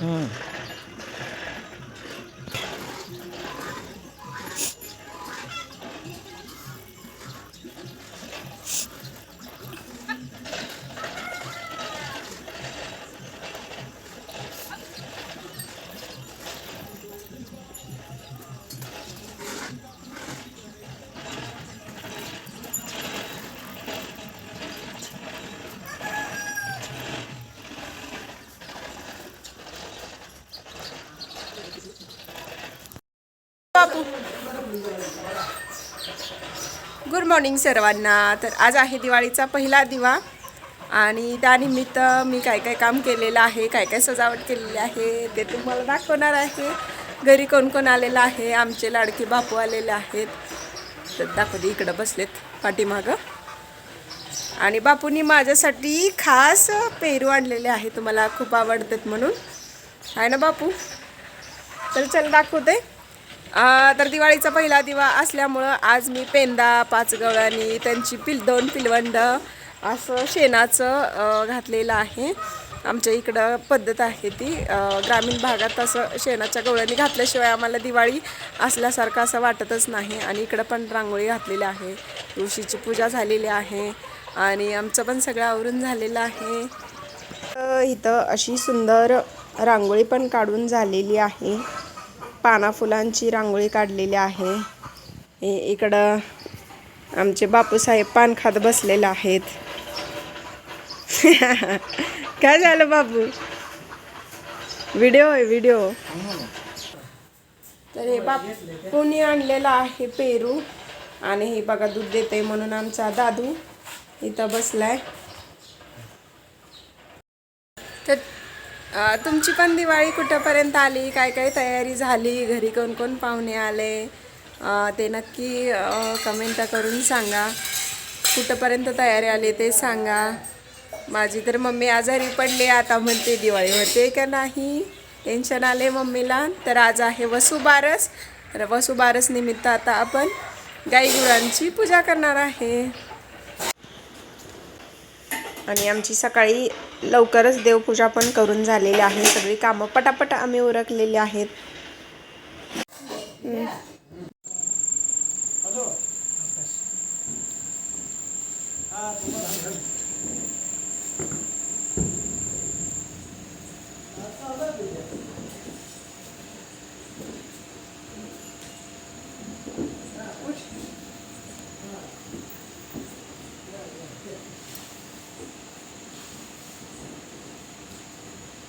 嗯。बापू. Good morning सर्वांना. तर आज आहे दिवाळीचा पहिला दिवा आणि त्यानिमित्त मी काय काय काम केलेलं आहे काय काय सजावट केलेली आहे ते तुम्हाला दाखवणार आहे. घरी कोण कोण आलेलं आहे आमचे लाडके बापू आलेले आहेत. तर दाखवते इकडं बसलेत पाठीमागं. आणि बापूंनी माझ्यासाठी खास पेरू आणलेले आहे तुम्हाला खूप आवडतात म्हणून. आहे ना बापू? तर चल दाखवते. तर दिवाळीचा पहिला दिवा असल्यामुळं आज मी पेंदा पाच गवळ्यांनी त्यांची पिल दोन पिलवंड असं शेणाचं घातलेलं आहे. आमच्या इकडं पद्धत आहे ती. ग्रामीण भागात असं शेणाच्या गवळ्यांनी घातल्याशिवाय आम्हाला दिवाळी असल्यासारखं असं वाटतच नाही. आणि इकडं पण रांगोळी घातलेली आहे. तुळशीची पूजा झालेली आहे. आणि आमचं पण सगळं आवरून झालेलं आहे. इथं अशी सुंदर रांगोळी पण काढून झालेली आहे. पाना फुलांची रांगोळी काढलेली आहे. इकडं आमचे बापूसाहेब पान खात बसलेले आहेत. काय झालं बाबू व्हिडिओ आहे व्हिडिओ. तर हे बापूनी आणलेला आहे पेरू? आणि हे बघा दूध देते म्हणून आमचा दादू इथं बसलाय. तर तुमची पण दिवाळी कुठंपर्यंत आली? काय काय तयारी झाली? घरी कोण कोण पाहुणे आले? ते नक्की कमेंट करून सांगा. कुठंपर्यंत तयारी आली ते सांगा. माझी तर मम्मी आजारी पडली आता म्हणते दिवाळी होते का नाही? टेन्शन आले मम्मीला. तर आज आहे वसुबारस तर वसुबारस निमित्त आता आपण गाईगुरांची पूजा करणार आहे. आणि आमची सकाळी लवकरच देवपूजा पण करून झालेली आहे. सगळी कामं पटापट आम्ही उरकलेली आहेत.